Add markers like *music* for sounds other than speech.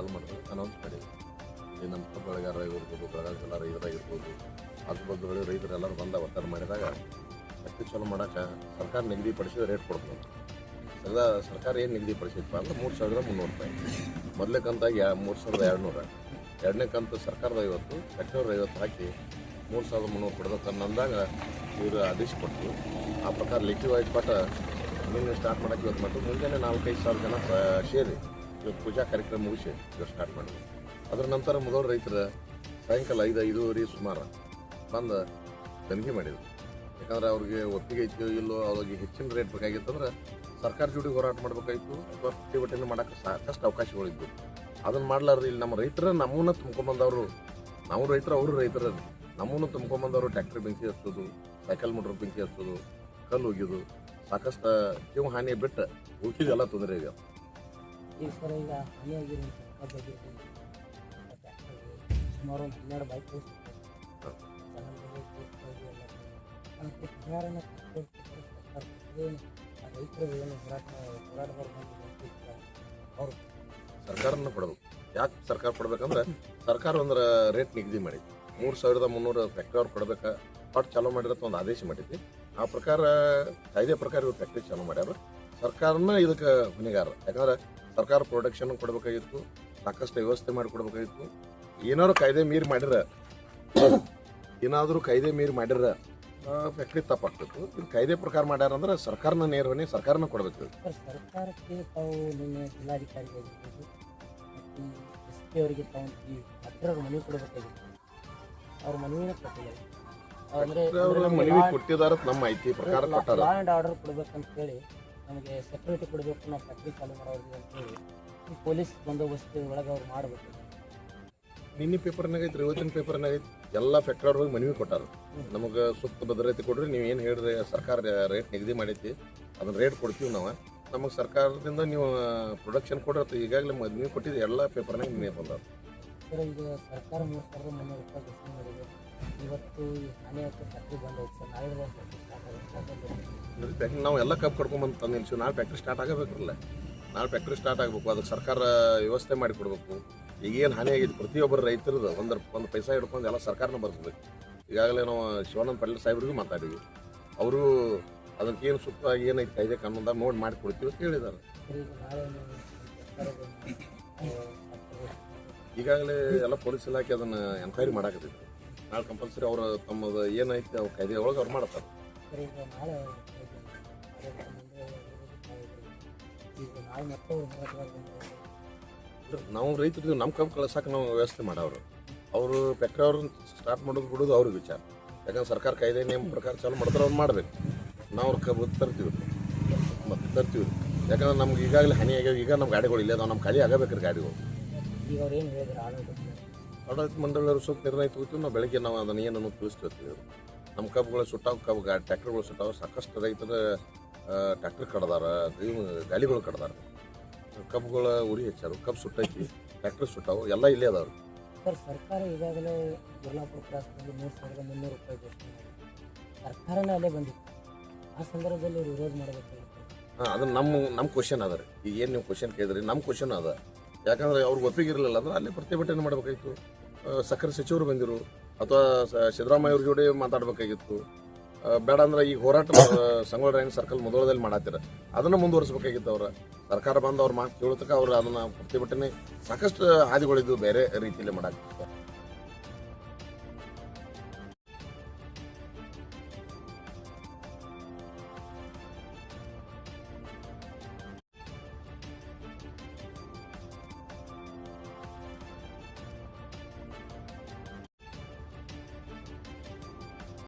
ಚಾಲು ಮಾಡ್ತೀವಿ ಅನೌನ್ಸ್ ಮಾಡಿದ್ವಿ ಇಲ್ಲಿ ನಮ್ಮ ಬೆಳಗಾರ ಇರ್ಬೋದು ಬೆಳಗಾವಿ ಜಿಲ್ಲಾ ರೈತರಾಗಿರ್ಬೋದು. ಆಜುಬಾಜು ಬೆಳೆ ರೈತರೆಲ್ಲರೂ ಬಂದ ಒತ್ತಡ ಮಾಡಿದಾಗ ಶಕ್ತಿ ಚಲೋ ಮಾಡೋಕೆ ಸರ್ಕಾರ ನಿಗದಿಪಡಿಸಿದ ರೇಟ್ ಕೊಡ್ಬೋದು. ಎಲ್ಲ ಸರ್ಕಾರ ಏನು ನಿಗದಿಪಡಿಸಿದ್ಪ ಅಂದ್ರೆ ಮೂರು ಸಾವಿರದ ಮುನ್ನೂರು ರೂಪಾಯಿ. ಮೊದಲೇ ಕಂತಾಗಿ ಮೂರು ಸಾವಿರದ ಎರಡುನೂರ. ಎರಡನೇ ಕಂತು ಸರ್ಕಾರದ ಐವತ್ತು ಎಂಟುನೂರ ಐವತ್ತು ಹಾಕಿ ಮೂರು ಸಾವಿರದ ಮುನ್ನೂರು ಕೊಡ್ಬೇಕನ್ನ ಅಂದಾಗ ಇವರು ಆದೇಶ ಕೊಟ್ಟರು ಆ ಪ್ರಕಾರ ಲಿಖಿತವಾಗಿ ಪಾಠ ನೀನು ಸ್ಟಾರ್ಟ್ ಮಾಡೋಕ್ಕೆ ಇವತ್ತು ಮತ್ತು ಮುಂಜಾನೆ ನಾಲ್ಕೈದು ಸಾವಿರ ಜನ ಸೇರಿ ಪೂಜಾ ಕಾರ್ಯಕ್ರಮ ಮುಗಿಸಿ ಸ್ಟಾರ್ಟ್ ಮಾಡಿದ್ವಿ ಅದರ ನಂತರ ಮೊದಲು ರೈತರ ಸಾಯಂಕಾಲ ಐದು ಐದೂವರೆ ಸುಮಾರು ಬಂದು ತನಿಖೆ ಮಾಡಿದ್ರು. ಯಾಕಂದ್ರೆ ಅವ್ರಿಗೆ ಒಪ್ಪಿಗೆ ಐತಿ ಇಲ್ಲೋ ಅವ್ರಿಗೆ ಹೆಚ್ಚಿನ ರೇಟ್ ಬೇಕಾಗಿತ್ತಂದ್ರೆ ಸರ್ಕಾರ ಜೋಡಿ ಹೋರಾಟ ಮಾಡಬೇಕಾಯ್ತು. ಅಥವಾ ಪ್ರತಿಭಟನೆ ಮಾಡೋಕ್ಕೆ ಸಾಕಷ್ಟು ಅವಕಾಶಗಳಿದ್ವು ಅದನ್ನು ಮಾಡ್ಲಾರ್ದು ಇಲ್ಲಿ ನಮ್ಮ ರೈತರ ನಮ್ಮನ್ನ ತುಂಬ್ಕೊಂಬಂದವರು ನಾವು ರೈತರು ಅವರು ರೈತರ ನಮ್ಮನ್ನು ತುಂಬ್ಕೊಂಬಂದವರು ಟ್ರ್ಯಾಕ್ಟರ್ ಬೆಂಕಿ ಹಚ್ಚೋದು ಸೈಕಲ್ ಮೋಟ್ರ್ ಬೆಂಕಿ ಹಚ್ಚೋದು ಕಲ್ಲು ಒಗ್ಯೋದು ಸಾಕಷ್ಟು ಜೀವ ಹಾನಿ ಬಿಟ್ಟು ಉಳ್ಕಿದೆಲ್ಲ ತೊಂದರೆ ಇದೆ. ಸರ್ ಈಗ ಹಾನಿಯಾಗಿರುವಂಥ ಸುಮಾರು ಒಂದು ಹನ್ನೆರಡು ಬೈಕ್ ಸರ್ಕಾರನ ಕೊಡಬೇಕು ಯಾಕೆ ಸರ್ಕಾರ ಕೊಡ್ಬೇಕಂದ್ರೆ ಸರ್ಕಾರ ಒಂದು ರೇಟ್ ನಿಗದಿ ಮಾಡಿ ಮೂರು ಸಾವಿರದ ಮುನ್ನೂರು ಫ್ಯಾಕ್ಟ್ರಿ ಅವ್ರು ಕೊಡ್ಬೇಕಾ? ಪಾಟ್ ಚಾಲೂ ಮಾಡಿರತ್ತ ಒಂದು ಆದೇಶ ಮಾಡಿದ್ವಿ. ಆ ಪ್ರಕಾರ, ಕಾಯ್ದೆ ಪ್ರಕಾರ ಇವ್ರು ಫ್ಯಾಕ್ಟ್ರಿ ಚಾಲೂ ಮಾಡ್ಯಾರ. ಸರ್ಕಾರನ ಇದಕ್ಕೆ ಹೊಣೆಗಾರ ಯಾಕಂದ್ರೆ ಸರ್ಕಾರ ಪ್ರೊಡಕ್ಷನ್ ಕೊಡಬೇಕಾಗಿತ್ತು ಸಾಕಷ್ಟು ವ್ಯವಸ್ಥೆ ಮಾಡಿ ಕೊಡಬೇಕಾಗಿತ್ತು ಏನಾದ್ರು ಕಾಯ್ದೆ ಮೀರಿ ಮಾಡಿರ *coughs* ಏನಾದರೂ ಕಾಯ್ದೆ ಮೀರಿ ಮಾಡಿರ ಫ್ಯಾಕ್ಟ್ರಿ ತಪ್ಪಾಗ್ತಿತ್ತು ಇದು ಕಾಯ್ದೆ ಪ್ರಕಾರ ಮಾಡ್ಯಾರ ಅಂದ್ರೆ ಸರ್ಕಾರನ ನೇರ ಹೊಣೆ ಸರ್ಕಾರನ ಕೊಡಬೇಕು. ಸರ್ಕಾರಕ್ಕೆ ತಾವು ಅವರಿಗೆ ತಾವು ಈ ಹತ್ತಿರ ಮನವಿ ಕೊಡಬೇಕಾಗಿತ್ತು. ಅವ್ರ ಮನವಿನ ಕೊಟ್ಟಿಲ್ಲ ಅಂದರೆ ಮನವಿ ಕೊಟ್ಟಿದಾರ ನಮ್ಮ ಐತಿ ಪ್ರಕಾರ ಕೊಟ್ಟಾರ. ಆರ್ಡರ್ ಕೊಡ್ಬೇಕಂತ ಹೇಳಿ ನಮಗೆ ಸೆಕ್ಯೂರಿಟಿ ಕೊಡಬೇಕು ನಾವು ಫ್ಯಾಕ್ಟ್ರಿ ಚಾಲೂ ಮಾಡೋರಿಗೆ ಅಂತ ಹೇಳಿ ಈ ಪೊಲೀಸ್ ಬಂದೋಬಸ್ತ್ ಒಳಗೆ ಅವ್ರು ಮಾಡಬೇಕು. ನಿನ್ನೆ ಪೇಪರ್ನಾಗೈತೆ ಐತ್ರಿ ಇವತ್ತಿನ ಪೇಪರ್ನಾಗ ಐತಿ ಎಲ್ಲ ಫ್ಯಾಕ್ಟ್ರಿ ಅವ್ರಿಗೆ ಮನವಿ ಕೊಟ್ಟಾರ. ನಮಗೆ ಸೂಕ್ತ ಭದ್ರತೆ ಕೊಡ್ರಿ ನೀವು ಏನು ಹೇಳ್ರಿ ಸರ್ಕಾರ ರೇಟ್ ನಿಗದಿ ಮಾಡೈತಿ ಅದನ್ನ ರೇಟ್ ಕೊಡ್ತೀವಿ ನಾವು. ನಮಗೆ ಸರ್ಕಾರದಿಂದ ನೀವು ಪ್ರೊಡಕ್ಷನ್ ಕೊಡ್ರಿ ಈಗಾಗಲೇ ಮನವಿ ಕೊಟ್ಟಿದ್ದು ಎಲ್ಲ ಪೇಪರ್ನಾಗ ನಿನ್ನೆ ಬಂದ್ರೆ ಸರ್ ಈಗ ಸರ್ಕಾರ ಮೂರು ಸಾವಿರದ ಮುನ್ನೂರು ರೂಪಾಯಿ ಘೋಷಣೆ ಮಾಡಿದೆ. ಇವತ್ತು ಆಯ್ತು ಫ್ಯಾಕ್ಟ್ರಿ ಬಂದ್ ಸರ್ ನಾಳೆ ಫ್ಯಾಕ್ಟ್ರಿ ಸ್ಟಾರ್ಟ್ ಆಗುತ್ತೆ ಫ್ಯಾಕ್ಟ್ರಿ ನಾವು ಎಲ್ಲ ಕಪ್ ತಂದು ನಿಲ್ಸಿವಿ ನಾಳೆ ಫ್ಯಾಕ್ಟ್ರಿ ಸ್ಟಾರ್ಟ್ ಆಗಬೇಕಲ್ಲ. ನಾಳೆ ಫ್ಯಾಕ್ಟ್ರಿ ಸ್ಟಾರ್ಟ್ ಆಗಬೇಕು ಅದಕ್ಕೆ ಸರ್ಕಾರ ವ್ಯವಸ್ಥೆ ಮಾಡಿಕೊಡ್ಬೇಕು ಈಗೇನು ಹಾನಿ ಆಗಿದೆ ಪ್ರತಿಯೊಬ್ಬರು ರೈತರದ್ದು ಒಂದು ಒಂದು ಪೈಸಾ ಹಿಡ್ಕೊಂಡು ಎಲ್ಲ ಸರ್ಕಾರನ ಬರ್ಸ್ಬೇಕು. ಈಗಾಗಲೇ ನಾವು ಶಿವಾನಂದ ಪಟೇಲ್ ಸಾಹೇಬ್ರಿಗೂ ಮಾತಾಡಿವಿ ಅವರು ಅದಕ್ಕೆ ಏನು ಸೂಕ್ತ ಏನೈತೆ ಕಾಯ್ದೆ ಕಾನೂನ್ದಾಗ ನೋಡಿ ಮಾಡಿ ಕೊಡ್ತೀವಿ ಅಂತ ಹೇಳಿದ್ದಾರೆ. ಈಗಾಗಲೇ ಎಲ್ಲ ಪೊಲೀಸ್ ಇಲಾಖೆ ಅದನ್ನು ಎನ್ಕ್ವೈರಿ ಮಾಡಾಕತ್ತೈತಿ ನಾಳೆ ಕಂಪಲ್ಸರಿ ಅವರು ತಮ್ಮದು ಏನೈತೆ ಅವ್ರ ಕಾಯ್ದೆ ಒಳಗೆ ಅವ್ರು ಮಾಡ್ತಾರೆ. ಸರ್ ಈಗ ನಾಳೆ ಕಾರ್ಯಕ್ರಮ ಮುಂದೆ ಈಗ ನಾಳೆ ಮತ್ತೆ ಅವ್ರು ಹೋರಾಟಗಾರರು ಬಂದ್ರು. ನಾವು ರೈತರು ನಮ್ಮ ಕಬ್ಬು ಕಳ್ಸಕ್ಕೆ ನಾವು ವ್ಯವಸ್ಥೆ ಮಾಡವ್ರು. ಅವರು ಫ್ಯಾಕ್ಟ್ರಿ ಅವ್ರನ್ನ ಸ್ಟಾರ್ಟ್ ಮಾಡೋದು ಬಿಡೋದು ಅವ್ರಿಗೆ ವಿಚಾರ. ಯಾಕಂದ್ರೆ ಸರ್ಕಾರ ಕಾಯ್ದೆ ನಿಯಮ ಪ್ರಕಾರ ಚಾಲು ಮಾಡ್ತಾರೆ ಅವ್ರು ಮಾಡಬೇಕು. ನಾವು ಅವ್ರ ಕಬ್ಬು ತರ್ತೀವಿ. ಮತ್ತೆ ತರ್ತೀವಿ. ಯಾಕಂದ್ರೆ ನಮ್ಗೆ ಈಗಾಗಲೇ ಹಾನಿ ಆಗ್ಯಾವ ಈಗ ನಮ್ಮ ಗಾಡಿಗಳು ಇಲ್ಲ ಅದಾವ ನಮ್ಮ ಖಾಲಿ ಆಗಬೇಕ್ರಿ ಗಾಡಿಗಳು. ಈಗ ಅವ್ರು ಏನು ಹೇಳಿದ್ರು ಆಡಳಿತ ಮಂಡಳಿಯವರು ಸೂಕ್ತ ನಿರ್ಣಯ ತಗೋತೀವಿ ನಾವು ಬೆಳಗ್ಗೆ ನಾವು ಅದನ್ನು ಏನನ್ನು ತಿಳಿಸ್ಕೊಳ್ತೀವಿ. ನಮ್ಮ ಕಬ್ಬುಗಳು ಸುಟ್ಟಾವ ಕಬ್ಬು ಗಾ ಟ್ಯಾಕ್ಟರ್ಗಳು ಸುಟ್ಟಾವ ಸಾಕಷ್ಟು ರೈತರ ಟ್ಯಾಕ್ಟ್ರ್ ಕಡ್ದಾರ ಗಾಲಿಗಳು ಕಡ್ದಾರ. ಕಬ್ಬುಗಳ ಉರಿ ಹೆಚ್ಚಾರು ಕಬ್ಬು ಸುಟ್ಟೈತಿ ಟ್ಯಾಕ್ಟರ್ ಸುಟ್ಟಾವು ಎಲ್ಲ ಇಲ್ಲೇ ಅದಾವ್ರಿ. ಸರ್ ಸರ್ಕಾರ ಈಗಾಗಲೇ ಗುರ್ಲಾಪುರ ಕ್ರಾಸ್ನಲ್ಲಿ ಮೂರು ಸಾವಿರದ ಮುನ್ನೂರು ರೂಪಾಯಿ ಘೋಷಣೆ ಸರ್ಕಾರನೇ ಅಲ್ಲೇ ಬಂದಿತ್ತು. ಆ ಸಂದರ್ಭದಲ್ಲಿ ವಿರೋಧ ಮಾಡಬೇಕಾಗಿತ್ತು. ಹಾಂ ಅದು ನಮ್ಮ ನಮ್ಮ ಕ್ವಶನ್ ಅದ ರೀ. ಈಗ ಏನು ನೀವು ಕ್ವಶನ್ ಕೇಳಿದ್ರಿ ನಮ್ಮ ಕ್ವಶನ್ ಅದ. ಯಾಕಂದ್ರೆ ಅವ್ರಿಗೆ ಒಪ್ಪಿಗೆ ಇರಲಿಲ್ಲ ಅಂದ್ರೆ ಅಲ್ಲಿ ಪ್ರತಿಭಟನೆ ಮಾಡಬೇಕಾಗಿತ್ತು. ಸಕ್ಕರೆ ಸಚಿವರು ಬಂದಿರು, ಅಥವಾ ಸಿದ್ದರಾಮಯ್ಯ ಅವ್ರ ಜೋಡಿ ಮಾತಾಡಬೇಕಾಗಿತ್ತು. ಬೇಡ ಅಂದ್ರೆ ಈಗ ಹೋರಾಟ ಸಂಗೋಳ ರಾಯಣ್ಣ ಸರ್ಕಲ್ ಮೊದಲದಲ್ಲಿ ಮಾಡತ್ತೀರ ಅದನ್ನ ಮುಂದುವರಿಸಬೇಕಾಗಿತ್ತು ಅವ್ರ. ಸರ್ಕಾರ ಬಂದು ಅವ್ರ ಮಾತು ಕೇಳತಕ್ಕ ಅವ್ರು ಅದನ್ನ ಪ್ರತಿಭಟನೆ ಸಾಕಷ್ಟು ಹಾದಿಗಳಿದ್ದು ಬೇರೆ ರೀತಿಯಲ್ಲಿ ಮಾಡಾಕ್ತಿತ್ತು